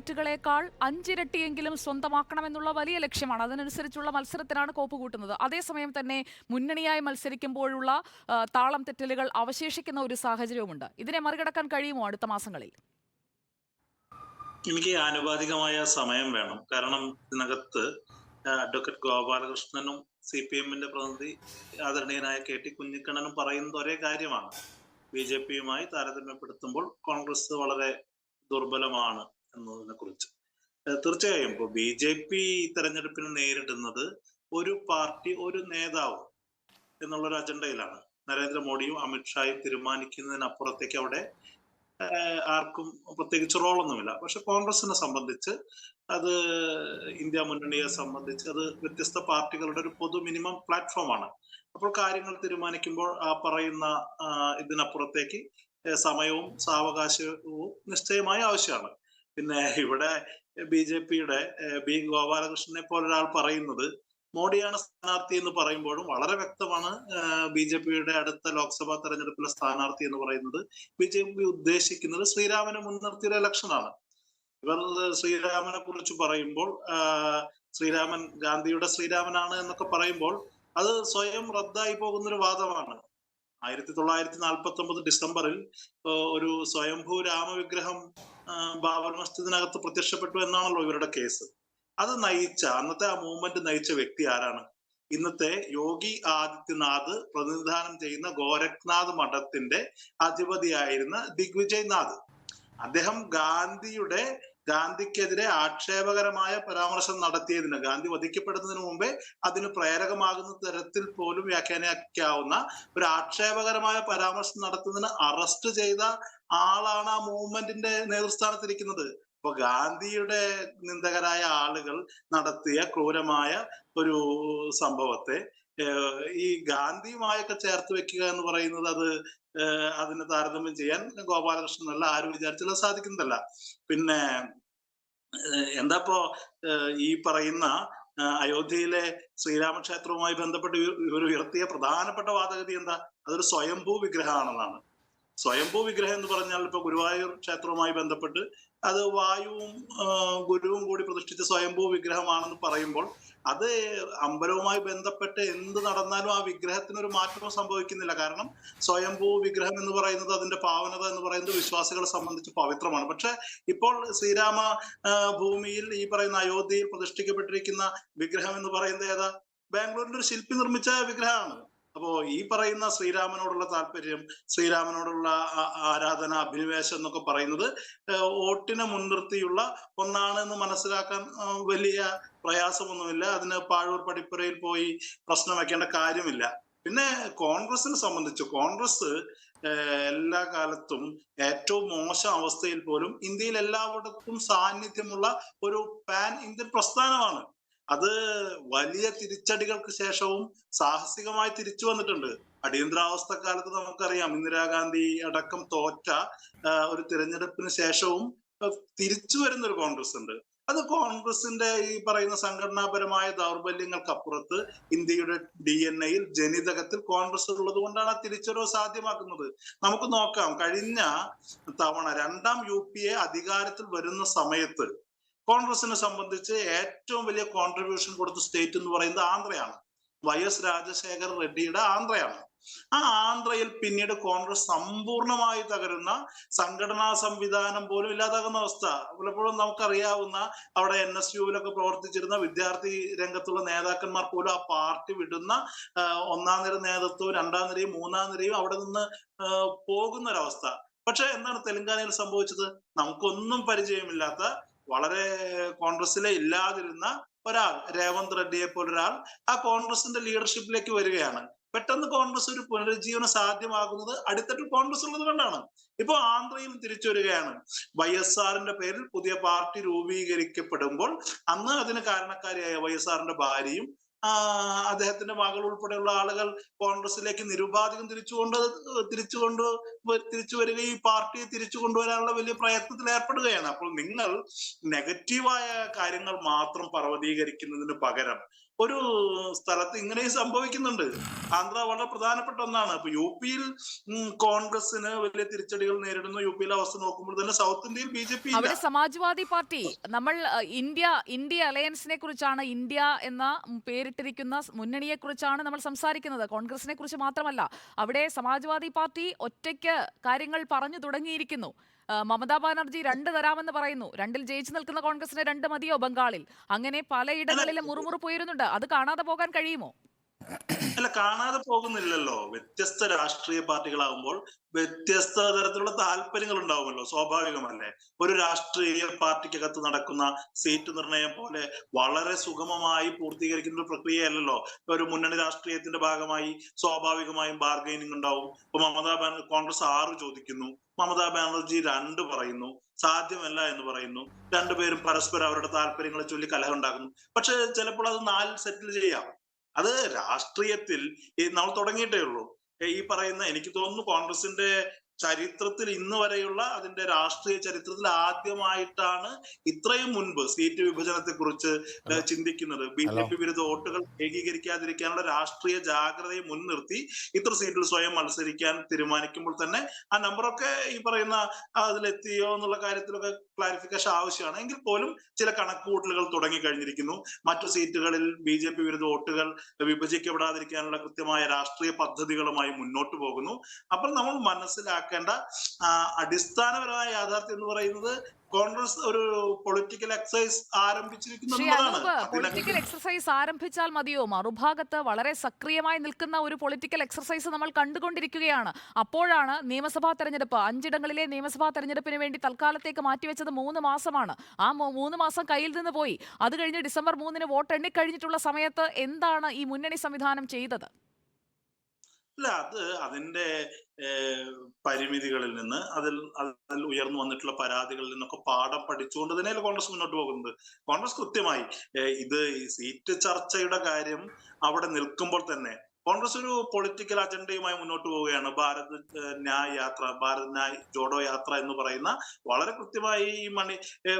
സീറ്റുകളേക്കാൾ അഞ്ചിരട്ടിയെങ്കിലും സ്വന്തമാക്കണമെന്നുള്ള വലിയ ലക്ഷ്യമാണ്. അതിനനുസരിച്ചുള്ള മത്സരത്തിനാണ് കോപ്പ് കൂട്ടുന്നത്. അതേസമയം തന്നെ മുന്നണിയായി മത്സരിക്കുമ്പോഴുള്ള താളം തെറ്റലുകൾ അവശേഷിക്കുന്ന ഒരു സാഹചര്യവുമുണ്ട്. ഇതിനെ മറികടക്കാൻ കഴിയുമോ അടുത്ത മാസങ്ങളിൽ? എനിക്ക് ആനുപാതികമായ സമയം വേണം. കാരണം ഇതിനകത്ത് അഡ്വക്കേറ്റ് ഗോപാലകൃഷ്ണനും സി പി എമ്മിന്റെ പ്രതിനിധി ആദരണീയനായ കെ ടി കുഞ്ഞിക്കണ്ണനും പറയുന്നത് ഒരേ കാര്യമാണ്. ബി ജെ പിയുമായി താരതമ്യപ്പെടുത്തുമ്പോൾ കോൺഗ്രസ് വളരെ ദുർബലമാണ്. എന്നതിനെ കുറിച്ച്. തീർച്ചയായും ഇപ്പോൾ ബി ജെ പി തെരഞ്ഞെടുപ്പിന് നേരിടുന്നത് ഒരു പാർട്ടി ഒരു നേതാവ് എന്നുള്ളൊരു അജണ്ടയിലാണ്. നരേന്ദ്രമോദിയും അമിത്ഷായും തീരുമാനിക്കുന്നതിനപ്പുറത്തേക്ക് അവിടെ ആർക്കും പ്രത്യേകിച്ച് റോളൊന്നുമില്ല. പക്ഷെ കോൺഗ്രസിനെ സംബന്ധിച്ച് അത് ഇന്ത്യ മുന്നണിയെ സംബന്ധിച്ച് അത് വ്യത്യസ്ത പാർട്ടികളുടെ ഒരു പൊതു മിനിമം പ്ലാറ്റ്ഫോമാണ്. അപ്പോൾ കാര്യങ്ങൾ തീരുമാനിക്കുമ്പോൾ ആ പറയുന്ന ഇതിനപ്പുറത്തേക്ക് സമയവും സാവകാശവും നിശ്ചയമായ ആവശ്യമാണ്. പിന്നെ ഇവിടെ ബി ജെ പിയുടെ ബി ഗോപാലകൃഷ്ണനെ പോലെ ഒരാൾ പറയുന്നത് മോഡിയാണ് സ്ഥാനാർത്ഥി എന്ന് പറയുമ്പോഴും വളരെ വ്യക്തമാണ് ബി ജെ പിയുടെ അടുത്ത ലോക്സഭാ തെരഞ്ഞെടുപ്പിലെ സ്ഥാനാർത്ഥി എന്ന് പറയുന്നത്. ബി ജെ പി ഉദ്ദേശിക്കുന്നത് ശ്രീരാമനെ മുൻനിർത്തിയൊരു ഇലക്ഷനാണ്. ഇവർ ശ്രീരാമനെ കുറിച്ച് പറയുമ്പോൾ ശ്രീരാമൻ ഗാന്ധിയുടെ ശ്രീരാമനാണ് എന്നൊക്കെ പറയുമ്പോൾ അത് സ്വയം റദ്ദായി പോകുന്ന ഒരു വാദമാണ്. ആയിരത്തി തൊള്ളായിരത്തി നാൽപ്പത്തി ഒമ്പത് ഡിസംബറിൽ ഒരു സ്വയംഭൂ രാമവിഗ്രഹം ബാബർ മസ്ജിദിനകത്ത് പ്രത്യക്ഷപ്പെട്ടു എന്നാണല്ലോ ഇവരുടെ കേസ്. അത് നയിച്ച അന്നത്തെ ആ മൂവ്മെന്റ് നയിച്ച വ്യക്തി ആരാണ്? ഇന്നത്തെ യോഗി ആദിത്യനാഥ് പ്രതിനിധാനം ചെയ്യുന്ന ഗോരഖ്നാഥ് മഠത്തിന്റെ അധിപതിയായിരുന്ന ദിഗ്വിജയ് നാഥ്. അദ്ദേഹം ഗാന്ധിയുടെ ഗാന്ധിക്കെതിരെ ആക്ഷേപകരമായ പരാമർശം നടത്തിയതിന് ഗാന്ധി വധിക്കപ്പെടുന്നതിന് മുമ്പേ അതിന് പ്രേരകമാകുന്ന തരത്തിൽ പോലും വ്യാഖ്യാനിക്കാവുന്ന ഒരു ആക്ഷേപകരമായ പരാമർശം നടത്തുന്നതിന് അറസ്റ്റ് ചെയ്ത ആളാണ് ആ മൂവ്മെന്റിന്റെ നേതൃസ്ഥാനത്തിരിക്കുന്നത്. അപ്പൊ ഗാന്ധിയുടെ നിന്ദകരായ ആളുകൾ നടത്തിയ ക്രൂരമായ ഒരു സംഭവത്തെ ഈ ഗാന്ധിയുമായൊക്കെ ചേർത്ത് വെക്കുക എന്ന് പറയുന്നത് അത് അതിനെ താരതമ്യം ചെയ്യാൻ ഗോപാലകൃഷ്ണൻ നല്ല ആരും വിചാരിച്ചാലും സാധിക്കുന്നതല്ല. പിന്നെ എന്താ ഇപ്പോ ഈ പറയുന്ന അയോധ്യയിലെ ശ്രീരാമക്ഷേത്രവുമായി ബന്ധപ്പെട്ട് ഇവർ ഉയർത്തിയ പ്രധാനപ്പെട്ട വാദഗതി എന്താ? അതൊരു സ്വയംഭൂ വിഗ്രഹമാണെന്നാണ്. സ്വയംഭൂ വിഗ്രഹം എന്ന് പറഞ്ഞാൽ ഇപ്പൊ ഗുരുവായൂർ ക്ഷേത്രവുമായി ബന്ധപ്പെട്ട് അത് വായുവും ഗുരുവും കൂടി പ്രതിഷ്ഠിച്ച സ്വയംഭൂ വിഗ്രഹമാണെന്ന് പറയുമ്പോൾ അത് അമ്പലവുമായി ബന്ധപ്പെട്ട് എന്ത് നടന്നാലും ആ വിഗ്രഹത്തിന് ഒരു സംഭവിക്കുന്നില്ല. കാരണം സ്വയംഭൂ വിഗ്രഹം എന്ന് പറയുന്നത് അതിന്റെ പാവനത എന്ന് പറയുന്നത് വിശ്വാസികളെ സംബന്ധിച്ച് പവിത്രമാണ്. പക്ഷെ ഇപ്പോൾ ശ്രീരാമ ഭൂമിയിൽ ഈ പറയുന്ന അയോധ്യയിൽ പ്രതിഷ്ഠിക്കപ്പെട്ടിരിക്കുന്ന വിഗ്രഹം എന്ന് പറയുന്നത് ഏതാ? ബാംഗ്ലൂരിൽ ഒരു ശില്പി നിർമ്മിച്ച വിഗ്രഹമാണ്. അപ്പോ ഈ പറയുന്ന ശ്രീരാമനോടുള്ള താല്പര്യം ശ്രീരാമനോടുള്ള ആരാധന അഭിനിവേശം എന്നൊക്കെ പറയുന്നത് ഓട്ടിനെ മുൻനിർത്തിയുള്ള ഒന്നാണ് എന്ന് മനസ്സിലാക്കാൻ വലിയ പ്രയാസമൊന്നുമില്ല. അതിന് പാഴൂർ പടിപ്പുരയിൽ പോയി പ്രശ്നം വെക്കേണ്ട കാര്യമില്ല. പിന്നെ കോൺഗ്രസിനെ സംബന്ധിച്ച് കോൺഗ്രസ് എല്ലാ കാലത്തും ഏറ്റവും മോശം അവസ്ഥയിൽ പോലും ഇന്ത്യയിൽ എല്ലായിടത്തും സാന്നിധ്യമുള്ള ഒരു പാൻ ഇന്ത്യൻ പ്രസ്ഥാനമാണ്. അത് വലിയ തിരിച്ചടികൾക്ക് ശേഷവും സാഹസികമായി തിരിച്ചു വന്നിട്ടുണ്ട്. അടിയന്തരാവസ്ഥ കാലത്ത് നമുക്കറിയാം ഇന്ദിരാഗാന്ധി അടക്കം തോറ്റ ഒരു തിരഞ്ഞെടുപ്പിന് ശേഷവും തിരിച്ചു വരുന്ന ഒരു കോൺഗ്രസ് ഉണ്ട്. അത് കോൺഗ്രസിന്റെ ഈ പറയുന്ന സംഘടനാപരമായ ദൗർബല്യങ്ങൾക്കപ്പുറത്ത് ഇന്ത്യയുടെ ഡി എൻ എയിൽ ജനിതകത്തിൽ കോൺഗ്രസ് ഉള്ളത് കൊണ്ടാണ് തിരിച്ചറിവ് സാധ്യമാക്കുന്നത്. നമുക്ക് നോക്കാം കഴിഞ്ഞ തവണ രണ്ടാം യു പി എ അധികാരത്തിൽ വരുന്ന സമയത്ത് കോൺഗ്രസിനെ സംബന്ധിച്ച് ഏറ്റവും വലിയ കോൺട്രിബ്യൂഷൻ കൊടുത്ത സ്റ്റേറ്റ് എന്ന് പറയുന്നത് ആന്ധ്രയാണ്. വൈ എസ് രാജശേഖർ റെഡ്ഡിയുടെ ആന്ധ്രയാണ്. ആ ആന്ധ്രയിൽ പിന്നീട് കോൺഗ്രസ് സമ്പൂർണമായി തകരുന്ന സംഘടനാ സംവിധാനം പോലും ഇല്ലാതാകുന്ന അവസ്ഥ. പലപ്പോഴും നമുക്കറിയാവുന്ന അവിടെ എൻ എസ് യുവിലൊക്കെ പ്രവർത്തിച്ചിരുന്ന വിദ്യാർത്ഥി രംഗത്തുള്ള നേതാക്കന്മാർ പോലും ആ പാർട്ടി വിടുന്ന ഒന്നാം നിര നേതൃത്വവും രണ്ടാം നിരയും മൂന്നാം നിരയും അവിടെ നിന്ന് പോകുന്ന ഒരവസ്ഥ പക്ഷെ എന്താണ് തെലങ്കാനയിൽ സംഭവിച്ചത്? നമുക്കൊന്നും പരിചയമില്ലാത്ത വളരെ കോൺഗ്രസിലെ ഇല്ലാതിരുന്ന ഒരാൾ രേവന്ത് റെഡ്ഡിയെ പോലൊരാൾ ആ കോൺഗ്രസിന്റെ ലീഡർഷിപ്പിലേക്ക് വരികയാണ്. പെട്ടെന്ന് കോൺഗ്രസ് ഒരു പുനരുജ്ജീവനം സാധ്യമാകുന്നത് അടിത്തട്ടിൽ കോൺഗ്രസ് ഉള്ളത് കൊണ്ടാണ്. ഇപ്പൊ ആന്ധ്രയിൽ തിരിച്ചു വരികയാണ്. വൈ എസ് ആറിന്റെ പേരിൽ പുതിയ പാർട്ടി രൂപീകരിക്കപ്പെടുമ്പോൾ അന്ന് അതിന് കാരണക്കാരിയായ വൈ എസ് ആറിന്റെ ഭാര്യയും അദ്ദേഹത്തിന്റെ മകൾ ഉൾപ്പെടെയുള്ള ആളുകൾ കോൺഗ്രസിലേക്ക് നിരുപാധികം തിരിച്ചുകൊണ്ട് തിരിച്ചുകൊണ്ട് തിരിച്ചു വരികയും പാർട്ടിയെ തിരിച്ചു കൊണ്ടുവരാനുള്ള വലിയ പ്രയത്നത്തിൽ ഏർപ്പെടുകയാണ്. അപ്പോൾ നിങ്ങൾ നെഗറ്റീവായ കാര്യങ്ങൾ മാത്രം പർവതീകരിക്കുന്നതിന് പകരം ഒരു സ്ഥലത്ത് ഇങ്ങനെയും സംഭവിക്കുന്നുണ്ട്. ആന്ധ്ര വളരെ പ്രധാനപ്പെട്ട ഒന്നാണ്. അപ്പൊ യു പിയിൽ കോൺഗ്രസിന് വലിയ തിരിച്ചടികൾ നേരിടുന്നു. യു പിയിലെ അവസ്ഥ നോക്കുമ്പോൾ തന്നെ സൗത്ത് ഇന്ത്യയിൽ B J P Samajwadi Party നമ്മൾ ഇന്ത്യ ഇന്ത്യ അലയൻസിനെ കുറിച്ചാണ് ഇന്ത്യ എന്ന പേരിട്ടിരിക്കുന്ന മുന്നണിയെ കുറിച്ചാണ് നമ്മൾ സംസാരിക്കുന്നത്. കോൺഗ്രസിനെ കുറിച്ച് മാത്രമല്ല അവിടെ സമാജ്വാദി പാർട്ടി ഒറ്റയ്ക്ക് കാര്യങ്ങൾ പറഞ്ഞു തുടങ്ങിയിരിക്കുന്നു. മമതാ ബാനർജി രണ്ട് തരാമെന്ന് പറയുന്നു. രണ്ടിൽ ജയിച്ചു നിൽക്കുന്ന കോൺഗ്രസിന് രണ്ട് മതിയോ ബംഗാളിൽ? അങ്ങനെ പലയിടങ്ങളിലും മുറുമുറുപ്പ് ഉയരുന്നുണ്ട് അത് കാണാതെ പോകാൻ കഴിയുമോ? അല്ല കാണാതെ പോകുന്നില്ലല്ലോ. വ്യത്യസ്ത രാഷ്ട്രീയ പാർട്ടികളാകുമ്പോൾ വ്യത്യസ്ത തരത്തിലുള്ള താല്പര്യങ്ങൾ ഉണ്ടാവുമല്ലോ സ്വാഭാവികമല്ലേ? ഒരു രാഷ്ട്രീയ പാർട്ടിക്കകത്ത് നടക്കുന്ന സീറ്റ് നിർണയം പോലെ വളരെ സുഗമമായി പൂർത്തീകരിക്കുന്ന ഒരു പ്രക്രിയയല്ലല്ലോ. ഒരു മുന്നണി രാഷ്ട്രീയത്തിന്റെ ഭാഗമായി സ്വാഭാവികമായും ബാർഗൈനിങ് ഉണ്ടാവും. ഇപ്പൊ മമതാ ബാനർജി കോൺഗ്രസ് ആറ് ചോദിക്കുന്നു. മമതാ ബാനർജി രണ്ട് പറയുന്നു. സാധ്യമല്ല എന്ന് പറയുന്നു. രണ്ടുപേരും പരസ്പരം അവരുടെ താല്പര്യങ്ങളെ ചൊല്ലി കലഹം ഉണ്ടാക്കുന്നു. പക്ഷെ ചിലപ്പോൾ അത് നാല് സെറ്റിൽ ചെയ്യാം. അത് രാഷ്ട്രീയത്തിൽ നമ്മൾ തുടങ്ങിയിട്ടേ ഉള്ളൂ. ഈ പറയുന്ന എനിക്ക് തോന്നുന്നു കോൺഗ്രസിന്റെ ചരിത്രത്തിൽ ഇന്ന് വരെയുള്ള അതിന്റെ രാഷ്ട്രീയ ചരിത്രത്തിൽ ആദ്യമായിട്ടാണ് ഇത്രയും മുൻപ് സീറ്റ് വിഭജനത്തെ കുറിച്ച് ചിന്തിക്കുന്നത്. ബി ജെ പി വിരുദ്ധ വോട്ടുകൾ ഏകീകരിക്കാതിരിക്കാനുള്ള രാഷ്ട്രീയ ജാഗ്രതയെ മുൻനിർത്തി ഇത്ര സീറ്റിൽ സ്വയം മത്സരിക്കാൻ തീരുമാനിക്കുമ്പോൾ തന്നെ ആ നമ്പറൊക്കെ ഈ പറയുന്ന അതിലെത്തിയോ എന്നുള്ള കാര്യത്തിലൊക്കെ ക്ലാരിഫിക്കേഷൻ ആവശ്യമാണ്. എങ്കിൽ പോലും ചില കണക്കുകൂട്ടലുകൾ തുടങ്ങി കഴിഞ്ഞിരിക്കുന്നു മറ്റു സീറ്റുകളിൽ ബി ജെ പി വിരുദ്ധ വോട്ടുകൾ വിഭജിക്കപ്പെടാതിരിക്കാനുള്ള കൃത്യമായ രാഷ്ട്രീയ പദ്ധതികളുമായി മുന്നോട്ട് പോകുന്നു. അപ്പോൾ നമ്മൾ മനസ്സിലാക്കേണ്ട അടിസ്ഥാനപരമായ യാഥാർത്ഥ്യം എന്ന് പറയുന്നത് കോൺഗ്രസ് ഒരു പൊളിറ്റിക്കൽ എക്സസൈസ് ആരംഭിച്ചിരിക്കുന്നു ശ്രീ എന്നുള്ളതാണ്. പൊളിറ്റിക്കൽ എക്സർസൈസ് ആരംഭിച്ചാൽ മതിയോ? മറുഭാഗത്ത് വളരെ സക്രിയമായി നിൽക്കുന്ന ഒരു പൊളിറ്റിക്കൽ എക്സസൈസ് നമ്മൾ കണ്ടുകൊണ്ടിരിക്കുകയാണ്. അപ്പോഴാണ് നിയമസഭാ തെരഞ്ഞെടുപ്പ്. അഞ്ചിടങ്ങളിലെ നിയമസഭാ തെരഞ്ഞെടുപ്പിന് വേണ്ടി തൽക്കാലത്തേക്ക് മാറ്റിവെച്ചത് മൂന്ന് മാസമാണ്. ആ മൂന്ന് മാസം കയ്യിൽ നിന്ന് പോയി. അത് കഴിഞ്ഞ് ഡിസംബർ മൂന്നിന് വോട്ട് എണ്ണിക്കഴിഞ്ഞിട്ടുള്ള സമയത്ത് എന്താണ് ഈ മുന്നണി സംവിധാനം ചെയ്തത്? അല്ല അത് അതിന്റെ പരിമിതികളിൽ നിന്ന് അതിൽ അതിൽ ഉയർന്നു വന്നിട്ടുള്ള പരാതികളിൽ നിന്നൊക്കെ പാഠം പഠിച്ചുകൊണ്ട് തന്നെയല്ലേ കോൺഗ്രസ് മുന്നോട്ട് പോകുന്നത്? കോൺഗ്രസ് കൃത്യമായി ഇത് ഈ സീറ്റ് ചർച്ചയുടെ കാര്യം അവിടെ നിൽക്കുമ്പോൾ തന്നെ കോൺഗ്രസ് ഒരു പൊളിറ്റിക്കൽ അജണ്ടയുമായി മുന്നോട്ട് പോവുകയാണ്. ഭാരത് ന്യായ യാത്ര ഭാരത് ന്യായ് ജോഡോ യാത്ര എന്ന് പറയുന്ന വളരെ കൃത്യമായി ഈ മണി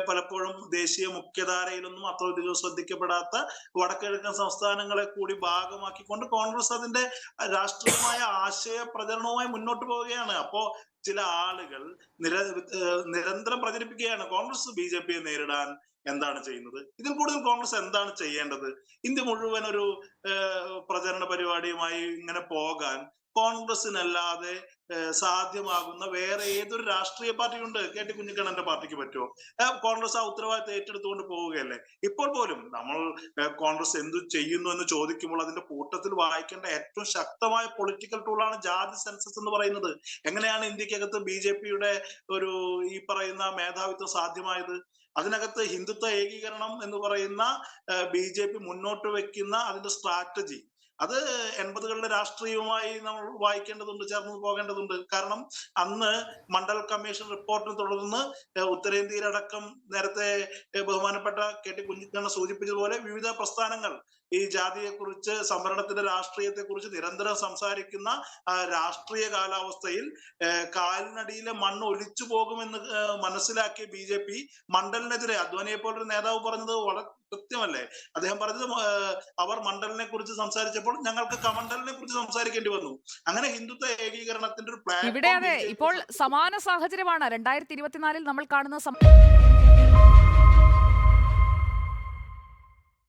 പലപ്പോഴും ദേശീയ മുഖ്യധാരയിലൊന്നും അത്രയധികം ശ്രദ്ധിക്കപ്പെടാത്ത വടക്കിഴക്കൻ സംസ്ഥാനങ്ങളെ കൂടി ഭാഗമാക്കിക്കൊണ്ട് കോൺഗ്രസ് അതിന്റെ രാഷ്ട്രീയമായ ആശയ പ്രചരണവുമായി മുന്നോട്ട് പോവുകയാണ്. അപ്പോ ചില ആളുകൾ നിര നിരന്തരം പ്രചരിപ്പിക്കുകയാണ്. കോൺഗ്രസ് ബി ജെ പിയെ നേരിടാൻ എന്താണ് ചെയ്യുന്നത്? ഇതിൽ കൂടുതൽ കോൺഗ്രസ് എന്താണ് ചെയ്യേണ്ടത്? ഇന്ത്യ മുഴുവൻ ഒരു പ്രചരണ പരിപാടിയുമായി ഇങ്ങനെ പോകാൻ കോൺഗ്രസിനല്ലാതെ സാധ്യമാകുന്ന വേറെ ഏതൊരു രാഷ്ട്രീയ പാർട്ടിയുണ്ട്? കെ ടി കുഞ്ഞിക്കണ്ണന്റെ പാർട്ടിക്ക് പറ്റുമോ? കോൺഗ്രസ് ആ ഉത്തരവാദിത്തം ഏറ്റെടുത്തുകൊണ്ട് പോവുകയല്ലേ? ഇപ്പോൾ പോലും നമ്മൾ കോൺഗ്രസ് എന്തു ചെയ്യുന്നു എന്ന് ചോദിക്കുമ്പോൾ അതിന്റെ കൂട്ടത്തിൽ വായിക്കേണ്ട ഏറ്റവും ശക്തമായ പൊളിറ്റിക്കൽ ടൂളാണ് ജാതി സെൻസസ് എന്ന് പറയുന്നത്. എങ്ങനെയാണ് ഇന്ത്യക്കകത്ത് ബി ജെ പിയുടെ ഒരു ഈ പറയുന്ന മേധാവിത്വം സാധ്യമായത്? അതിനകത്ത് ഹിന്ദുത്വ ഏകീകരണം എന്ന് പറയുന്ന ബി ജെ പി മുന്നോട്ട് വെക്കുന്ന അതിന്റെ സ്ട്രാറ്റജി അത് എൺപതുകളുടെ രാഷ്ട്രീയവുമായി നമ്മൾ വായിക്കേണ്ടതുണ്ട് ചേർന്ന് പോകേണ്ടതുണ്ട്. കാരണം അന്ന് മണ്ഡൽ കമ്മീഷൻ റിപ്പോർട്ടിനെ തുടർന്ന് ഉത്തരേന്ത്യയിലടക്കം നേരത്തെ ബഹുമാനപ്പെട്ട കെ ടി കുഞ്ഞിക്കണ്ണ സൂചിപ്പിച്ചതുപോലെ വിവിധ പ്രസ്ഥാനങ്ങൾ ഈ ജാതിയെക്കുറിച്ച് സംവരണത്തിന്റെ രാഷ്ട്രീയത്തെക്കുറിച്ച് നിരന്തരം സംസാരിക്കുന്ന രാഷ്ട്രീയ കാലാവസ്ഥയിൽ കാലിനടിയിലെ മണ്ണ് ഒലിച്ചു പോകുമെന്ന് മനസ്സിലാക്കിയ ബി ജെ പി മണ്ഡലിനെതിരെ അദ്വാനിയെ പോലൊരു നേതാവ് പറഞ്ഞത് വളരെ കൃത്യമല്ലേ? അദ്ദേഹം പറഞ്ഞത് അവർ മണ്ഡലിനെ കുറിച്ച് സംസാരിച്ചപ്പോൾ ഞങ്ങൾക്ക് കമണ്ടലിനെ കുറിച്ച് സംസാരിക്കേണ്ടി വന്നു. അങ്ങനെ ഹിന്ദുത്വ ഏകീകരണത്തിന്റെ ഒരു പ്ലാൻ ഇവിടെ അതെ ഇപ്പോൾ സമാന സാഹചര്യമാണ്. രണ്ടായിരത്തി ഇരുപത്തിനാലിൽ നമ്മൾ കാണുന്ന